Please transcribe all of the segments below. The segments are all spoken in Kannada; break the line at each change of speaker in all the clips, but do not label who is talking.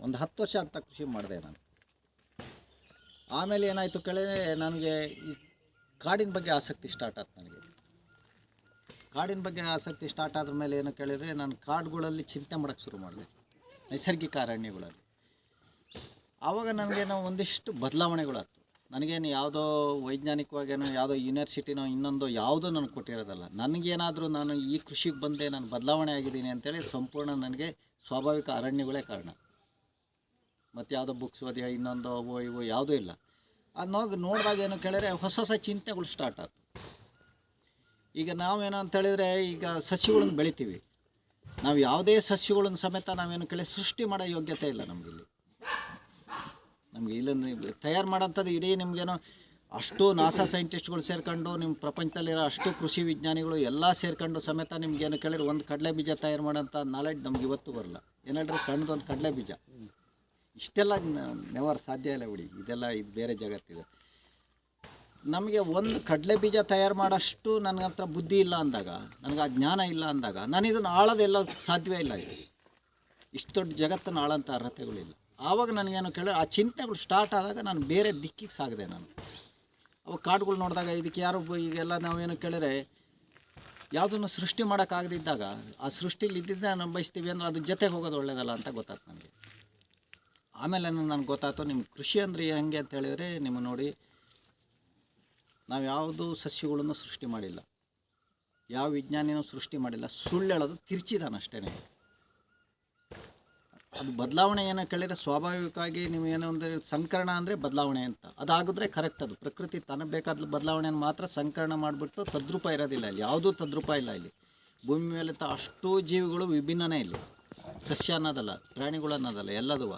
ಒಂದು ಹತ್ತು ವರ್ಷ ಅಂತ ಕೃಷಿ ಮಾಡಿದೆ ನಾನು. ಆಮೇಲೆ ಏನಾಯಿತು ಕೇಳಿದ್ರೆ ನನಗೆ ಈ ಕಾಡಿನ ಬಗ್ಗೆ ಆಸಕ್ತಿ ಸ್ಟಾರ್ಟ್ ಆಯ್ತು ನನಗೆ. ಕಾಡಿನ ಬಗ್ಗೆ ಆಸಕ್ತಿ ಸ್ಟಾರ್ಟ್ ಆದ ಮೇಲೆ ಏನು ಕೇಳಿದರೆ, ನಾನು ಕಾಡುಗಳಲ್ಲಿ ಚಿಂತೆ ಮಾಡೋಕ್ಕೆ ಶುರು ಮಾಡಿದೆ, ನೈಸರ್ಗಿಕ ಅರಣ್ಯಗಳಲ್ಲಿ. ಆವಾಗ ನನಗೇನೋ ಒಂದಿಷ್ಟು ಬದಲಾವಣೆಗಳಾಯ್ತು. ನನಗೇನು ಯಾವುದೋ ವೈಜ್ಞಾನಿಕವಾಗೇನೋ, ಯಾವುದೋ ಯೂನಿವರ್ಸಿಟಿನೋ ಇನ್ನೊಂದು ಯಾವುದೋ ನನಗೆ ಕೊಟ್ಟಿರೋದಲ್ಲ. ನನಗೇನಾದರೂ ನಾನು ಈ ಕೃಷಿಗೆ ಬಂದೆ ನಾನು ಬದಲಾವಣೆ ಆಗಿದ್ದೀನಿ ಅಂತೇಳಿ ಸಂಪೂರ್ಣ ನನಗೆ ಸ್ವಾಭಾವಿಕ ಅರಣ್ಯಗಳೇ ಕಾರಣ. ಮತ್ತು ಯಾವುದೋ ಬುಕ್ಸ್ ಓದಿ, ಇನ್ನೊಂದು ಅವು ಇವು ಯಾವುದೂ ಇಲ್ಲ. ಅದು ನೋಡಿ ನೋಡಿದಾಗ ಏನು ಕೇಳಿದ್ರೆ ಹೊಸ ಹೊಸ ಚಿಂತೆಗಳು ಸ್ಟಾರ್ಟ್ ಆಯ್ತು ಈಗ ನಾವೇನು ಅಂತ ಹೇಳಿದ್ರೆ ಈಗ ಸಸ್ಯಗಳನ್ನು ಬೆಳಿತೀವಿ. ನಾವು ಯಾವುದೇ ಸಸ್ಯಗಳನ್ನು ಸಮೇತ ನಾವೇನು ಕೇಳಿ ಸೃಷ್ಟಿ ಮಾಡೋ ಯೋಗ್ಯತೆ ಇಲ್ಲ ನಮಗಿಲ್ಲಿ. ನಮಗೆ ಇಲ್ಲಿ ತಯಾರು ಮಾಡೋಂಥದ್ದು ಇಡೀ ನಿಮಗೇನೋ ಅಷ್ಟು ನಾಸಾ ಸೈಂಟಿಸ್ಟ್ಗಳು ಸೇರ್ಕೊಂಡು ನಿಮ್ಮ ಪ್ರಪಂಚದಲ್ಲಿರೋ ಅಷ್ಟು ಕೃಷಿ ವಿಜ್ಞಾನಿಗಳು ಎಲ್ಲ ಸೇರ್ಕೊಂಡು ಸಮೇತ ನಿಮ್ಗೇನು ಕೇಳಿದ್ರೆ ಒಂದು ಕಡಲೆ ಬೀಜ ತಯಾರು ಮಾಡೋಂಥ ನಾಲೆಡ್ಜ್ ನಮ್ಗೆ ಇವತ್ತು ಬರಲ್ಲ. ಏನಾದ್ರೆ ಸಣ್ಣದೊಂದು ಕಡಲೆ ಬೀಜ ಇಷ್ಟೆಲ್ಲ ನೆವರ್ ಸಾಧ್ಯ ಇಲ್ಲ ಬಿಡಿ. ಇದೆಲ್ಲ ಇದು ಬೇರೆ ಜಗತ್ತಿದೆ. ನಮಗೆ ಒಂದು ಕಡಲೆ ಬೀಜ ತಯಾರು ಮಾಡೋಷ್ಟು ನನ್ನ ಹತ್ರ ಬುದ್ಧಿ ಇಲ್ಲ ಅಂದಾಗ, ನನಗೆ ಆ ಜ್ಞಾನ ಇಲ್ಲ ಅಂದಾಗ, ನಾನು ಇದನ್ನು ಆಳೋದೆಲ್ಲ ಸಾಧ್ಯವೇ ಇಲ್ಲ ಇದು. ಇಷ್ಟು ದೊಡ್ಡ ಜಗತ್ತನ್ನು ಆಳಂಥ ಅರ್ಹತೆಗಳಿಲ್ಲ ಆವಾಗ ನನಗೇನು ಕೇಳಿದ್ರೆ ಆ ಚಿಂತೆಗಳು ಸ್ಟಾರ್ಟ್ ಆದಾಗ ನಾನು ಬೇರೆ ದಿಕ್ಕಿಗೆ ಸಾಗಿದೆ ನಾನು. ಅವಾಗ ಕಾಡುಗಳು ನೋಡಿದಾಗ ಇದಕ್ಕೆ ಯಾರು ಈಗೆಲ್ಲ ನಾವೇನು ಕೇಳಿದ್ರೆ, ಯಾವುದನ್ನು ಸೃಷ್ಟಿ ಮಾಡೋಕ್ಕಾಗದಿದ್ದಾಗ, ಆ ಸೃಷ್ಟಿಲಿ ಇದ್ದಿದ್ದೇ ನಾವು ಬಯಸ್ತೀವಿ ಅಂದ್ರೆ ಅದ್ರ ಜೊತೆಗೆ ಹೋಗೋದು ಒಳ್ಳೇದಲ್ಲ ಅಂತ ಗೊತ್ತಾಗ್ತದೆ ನನಗೆ. ಆಮೇಲೆ ನನಗೆ ಗೊತ್ತಾಯ್ತು ನಿಮ್ಮ ಕೃಷಿ ಅಂದರೆ ಹೆಂಗೆ ಅಂತ ಹೇಳಿದರೆ, ನಿಮ್ಮ ನೋಡಿ ನಾವು ಯಾವುದು ಸಸ್ಯಗಳನ್ನು ಸೃಷ್ಟಿ ಮಾಡಿಲ್ಲ, ಯಾವ ವಿಜ್ಞಾನಿನೂ ಸೃಷ್ಟಿ ಮಾಡಿಲ್ಲ, ಸುಳ್ಳು ಹೇಳೋದು ತಿರ್ಚಿದಾನಷ್ಟೇ ಅದು ಬದಲಾವಣೆ ಏನೋ ಕೇಳಿದರೆ ಸ್ವಾಭಾವಿಕವಾಗಿ ನೀವು ಏನೋ ಒಂದು ಸಂಕರಣ ಅಂದರೆ ಬದಲಾವಣೆ ಅಂತ. ಅದಾಗಿದ್ರೆ ಕರೆಕ್ಟ್ ಅದು. ಪ್ರಕೃತಿ ತನ್ನ ಬೇಕಾದ ಬದಲಾವಣೆಯನ್ನು ಮಾತ್ರ ಸಂಕರಣ ಮಾಡಿಬಿಟ್ಟು ತದ್ರೂಪ ಇರೋದಿಲ್ಲ ಇಲ್ಲಿ. ಯಾವುದೂ ತದ್ರೂಪ ಇಲ್ಲ ಇಲ್ಲಿ. ಭೂಮಿ ಮೇಲೆ ಅಷ್ಟು ಜೀವಿಗಳು ವಿಭಿನ್ನನೇ ಇಲ್ಲ. ಸಸ್ಯ ಅನ್ನೋದಲ್ಲ, ಪ್ರಾಣಿಗಳು ಅನ್ನೋದಲ್ಲ, ಎಲ್ಲದೂ.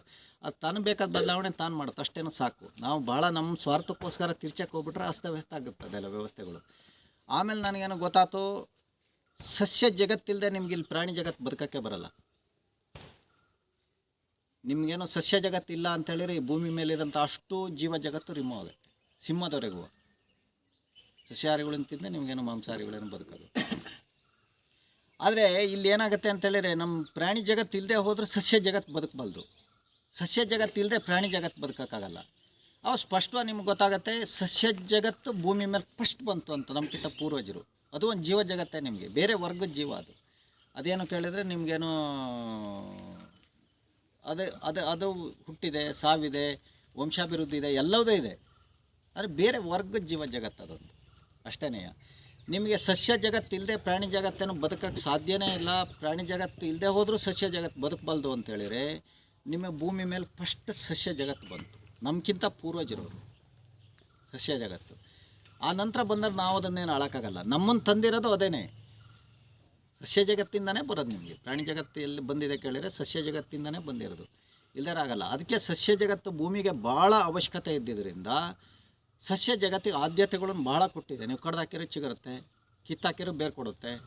ಅದು ತಾನು ಬೇಕಾದ ಬದಲಾವಣೆ ತಾನು ಮಾಡುತ್ತೆ, ಅಷ್ಟೇನೂ ಸಾಕು. ನಾವು ಭಾಳ ನಮ್ಮ ಸ್ವಾರ್ಥಕ್ಕೋಸ್ಕರ ತಿರ್ಚಕ್ಕೆ ಹೋಗ್ಬಿಟ್ರೆ ಅಸ್ತವ್ಯಸ್ತ ಆಗುತ್ತೆ ಅದೆಲ್ಲ ವ್ಯವಸ್ಥೆಗಳು. ಆಮೇಲೆ ನನಗೇನು ಗೊತ್ತಾಯ್ತು ಸಸ್ಯ ಜಗತ್ತಿಲ್ಲದೆ ನಿಮ್ಗೆ ಇಲ್ಲಿ ಪ್ರಾಣಿ ಜಗತ್ತು ಬದುಕೋಕ್ಕೆ ಬರಲ್ಲ. ನಿಮಗೇನು ಸಸ್ಯ ಜಗತ್ತಿಲ್ಲ ಅಂತ ಹೇಳಿದ್ರೆ ಈ ಭೂಮಿ ಮೇಲಿರೋಂಥ ಅಷ್ಟು ಜೀವ ಜಗತ್ತು ರಿಮೂವ್ ಆಗುತ್ತೆ, ಸಿಂಹದವರೆಗೂ. ಸಸ್ಯಾಹಾರಿಗಳನ್ನು ತಿಂದರೆ ನಿಮಗೇನು ಮಾಂಸಾಹಾರಿಗಳೇನು ಬದುಕೋದು ಆದರೆ ಇಲ್ಲಿ ಏನಾಗುತ್ತೆ ಅಂತ ಹೇಳಿದ್ರೆ ನಮ್ಮ ಪ್ರಾಣಿ ಜಗತ್ತು ಇಲ್ಲದೆ ಹೋದ್ರೆ ಸಸ್ಯ ಜಗತ್ತು ಬದುಕಬಲ್ದು ಸಸ್ಯ ಜಗತ್ತಿಲ್ಲದೆ ಪ್ರಾಣಿ ಜಗತ್ತು ಬದುಕೋಕ್ಕಾಗಲ್ಲ. ಅವು ಸ್ಪಷ್ಟವಾಗಿ ನಿಮ್ಗೆ ಗೊತ್ತಾಗುತ್ತೆ ಸಸ್ಯ ಜಗತ್ತು ಭೂಮಿ ಮೇಲೆ ಫಸ್ಟ್ ಬಂತು ಅಂತ ನಮ್ಗಿಂತ ಪೂರ್ವಜರು. ಅದು ಒಂದು ಜೀವ ಜಗತ್ತೇ ನಿಮಗೆ, ಬೇರೆ ವರ್ಗದ ಜೀವ ಅದು. ಅದೇನು ಕೇಳಿದರೆ ನಿಮಗೇನು, ಅದೇ, ಅದು ಅದು ಹುಟ್ಟಿದೆ, ಸಾವಿದೆ, ವಂಶಾಭಿವೃದ್ಧಿ ಇದೆ ಎಲ್ಲವುದೇ ಇದೆ. ಆದರೆ ಬೇರೆ ವರ್ಗದ ಜೀವ ಜಗತ್ತು ಅದೊಂದು. ಅಷ್ಟೇ ನಿಮಗೆ ಸಸ್ಯ ಜಗತ್ತು ಇಲ್ಲದೆ ಪ್ರಾಣಿ ಜಗತ್ತೇನು ಬದುಕಕ್ಕೆ ಸಾಧ್ಯನೇ ಇಲ್ಲ. ಪ್ರಾಣಿ ಜಗತ್ತು ಇಲ್ಲದೆ ಹೋದರೂ ಸಸ್ಯ ಜಗತ್ತು ಬದುಕಬಲ್ದು ಅಂತ ಹೇಳಿದ್ರೆ ನಿಮ್ಮ ಭೂಮಿ ಮೇಲೆ ಫಸ್ಟ್ ಸಸ್ಯ ಜಗತ್ತು ಬಂತು. ನಮ್ಗಿಂತ ಪೂರ್ವಜರವರು. ಸಸ್ಯ ಜಗತ್ತು. ಆ ನಂತರ ಬಂದಾಗ ನಾವು ಅದನ್ನೇನು ಆಳಕ್ಕಾಗಲ್ಲ. ನಮ್ಮನ್ನು ತಂದಿರೋದು ಅದೇನೇ. ಸಸ್ಯ ಜಗತ್ತಿಂದನೇ ಬರೋದು ನಿಮಗೆ. ಪ್ರಾಣಿ ಜಗತ್ತು ಎಲ್ಲಿ ಬಂದಿದೆ ಕೇಳಿದರೆ ಸಸ್ಯ ಜಗತ್ತಿಂದನೇ ಬಂದಿರೋದು. ಇಲ್ಲದೇ ಆಗಲ್ಲ. ಅದಕ್ಕೆ ಸಸ್ಯ ಜಗತ್ತು ಭೂಮಿಗೆ ಭಾಳ ಅವಶ್ಯಕತೆ ಇದ್ದಿದ್ದರಿಂದ ಸಸ್ಯ ಜಗತ್ತಿಗೆ ಆದ್ಯತೆಗಳನ್ನು ಭಾಳ ಕೊಟ್ಟಿದೆ. ನೀವು ಕಡ್ದಾಕಿರೋ ಚಿಗರುತ್ತೆ ಚಿಗುರುತ್ತೆ ಕಿತ್ತಾಕಿರೋ ಬೇರೆ ಕೊಡುತ್ತೆ.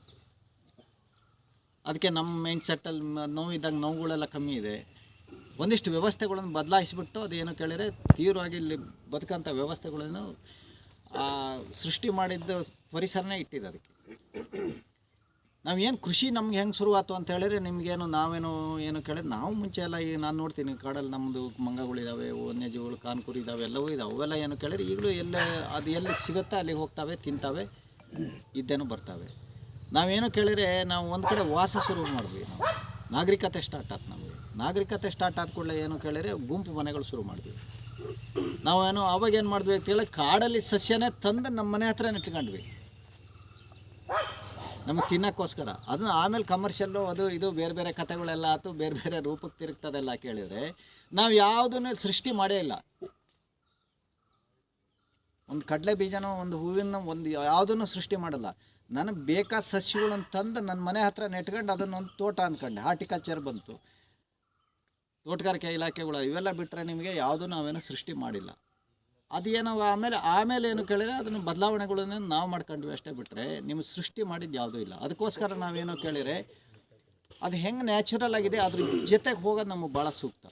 ಅದಕ್ಕೆ ನಮ್ಮ ಮೈಂಡ್ ಸೆಟ್ಟಲ್ಲಿ ನೋವಿದ್ದಾಗ ನೋವುಗಳೆಲ್ಲ ಕಮ್ಮಿ ಇದೆ. ಒಂದಿಷ್ಟು ವ್ಯವಸ್ಥೆಗಳನ್ನು ಬದಲಾಯಿಸಿಬಿಟ್ಟು ಅದೇನು ಕೇಳಿದರೆ ತೀವ್ರವಾಗಿ ಇಲ್ಲಿ ಬದುಕಂಥ ವ್ಯವಸ್ಥೆಗಳನ್ನು ಸೃಷ್ಟಿ ಮಾಡಿದ್ದ ಪರಿಸರನೇ ಇಟ್ಟಿದೆ ಅದಕ್ಕೆ. ನಾವೇನು ಕೃಷಿ ನಮ್ಗೆ ಹೆಂಗೆ ಶುರುವಾತು ಅಂತ ಹೇಳಿದರೆ ನಿಮಗೇನು ನಾವೇನು ಏನು ಕೇಳಿದ್ರೆ ನಾವು ಮುಂಚೆ ಎಲ್ಲ ಈಗ ನಾನು ನೋಡ್ತೀನಿ ಕಾಡಲ್ಲಿ ನಮ್ಮದು ಮಂಗಗಳಿದ್ದಾವೆ ವನ್ಯಜೀವಿಗಳು, ಕಾನ್ಕುರಿ ಇದ್ದಾವೆ ಎಲ್ಲವೂ ಇದ್ದಾವೆ ಅವೆಲ್ಲ ಏನು ಕೇಳಿದ್ರೆ ಈಗಲೂ ಎಲ್ಲ ಅದು ಎಲ್ಲಿ ಸಿಗುತ್ತಾ ಅಲ್ಲಿಗೆ ಹೋಗ್ತಾವೆ, ತಿಂತಾವೆ, ಇದ್ದೇನೋ ಬರ್ತಾವೆ. ನಾವೇನು ಕೇಳಿದರೆ ನಾವು ಒಂದು ಕಡೆ ವಾಸ ಶುರು ಮಾಡಿದ್ವಿ ನಾವು. ನಾಗರಿಕತೆ ಸ್ಟಾರ್ಟ್ ಆಯ್ತು ನಮಗೆ. ನಾಗರಿಕತೆ ಸ್ಟಾರ್ಟ್ ಆದ ಕೂಡಲೇ ಏನು ಕೇಳಿದರೆ ಗುಂಪು ಮನೆಗಳು ಶುರು ಮಾಡಿದ್ವಿ ನಾವೇನು ಅವಾಗ ಏನು ಮಾಡಿದ್ವಿ ಅಂತ ಹೇಳಿ ಕಾಡಲ್ಲಿ ಸಸ್ಯನೇ ತಂದು ನಮ್ಮ ಮನೆ ಹತ್ರ ಇಟ್ಕೊಂಡ್ವಿ. ನಮಗೆ ತಿನ್ನೋಕ್ಕೋಸ್ಕರ. ಅದನ್ನ ಆಮೇಲೆ ಕಮರ್ಷಿಯಲ್ಲು ಅದು ಇದು ಬೇರೆ ಬೇರೆ ಕಥೆಗಳೆಲ್ಲ ಆಯ್ತು ಬೇರೆ ಬೇರೆ ರೂಪಕ್ಕೆ ತಿರುಗ್ತದೆಲ್ಲ ಕೇಳಿದರೆ ನಾವು ಯಾವುದನ್ನು ಸೃಷ್ಟಿ ಮಾಡೇ ಇಲ್ಲ. ಒಂದು ಕಡಲೆ ಬೀಜನೋ, ಒಂದು ಹೂವಿನ ಒಂದು ಯಾವುದನ್ನು ಸೃಷ್ಟಿ ಮಾಡಲ್ಲ. ನನಗೆ ಬೇಕಾದ ಸಸ್ಯಗಳನ್ನು ತಂದು ನನ್ನ ಮನೆ ಹತ್ರ ನೆಟ್ಕೊಂಡು ಅದನ್ನೊಂದು ತೋಟ ಅಂದ್ಕೊಂಡೆ ಹಾರ್ಟಿಕಲ್ಚರ್ ಬಂತು. ತೋಟಗಾರಿಕೆ ಇಲಾಖೆಗಳು ಇವೆಲ್ಲ ಬಿಟ್ಟರೆ ನಿಮಗೆ ಯಾವುದೂ ನಾವೇನು ಸೃಷ್ಟಿ ಮಾಡಿಲ್ಲ. ಅದೇನೋ ಆಮೇಲೆ ಆಮೇಲೆ ಏನು ಕೇಳಿದರೆ ಅದನ್ನು ಬದಲಾವಣೆಗಳನ್ನ ನಾವು ಮಾಡ್ಕೊಂಡ್ವಿ ಅಷ್ಟೇ ಬಿಟ್ಟರೆ ನಿಮ್ಗೆ ಸೃಷ್ಟಿ ಮಾಡಿದ್ದು ಯಾವುದೂ ಇಲ್ಲ. ಅದಕ್ಕೋಸ್ಕರ ನಾವೇನೋ ಕೇಳಿದರೆ ಅದು ಹೆಂಗೆ ನ್ಯಾಚುರಲ್ ಆಗಿದೆ ಅದ್ರ ಜೊತೆಗೆ ಹೋಗೋದು ನಮಗೆ ಭಾಳ ಸೂಕ್ತ.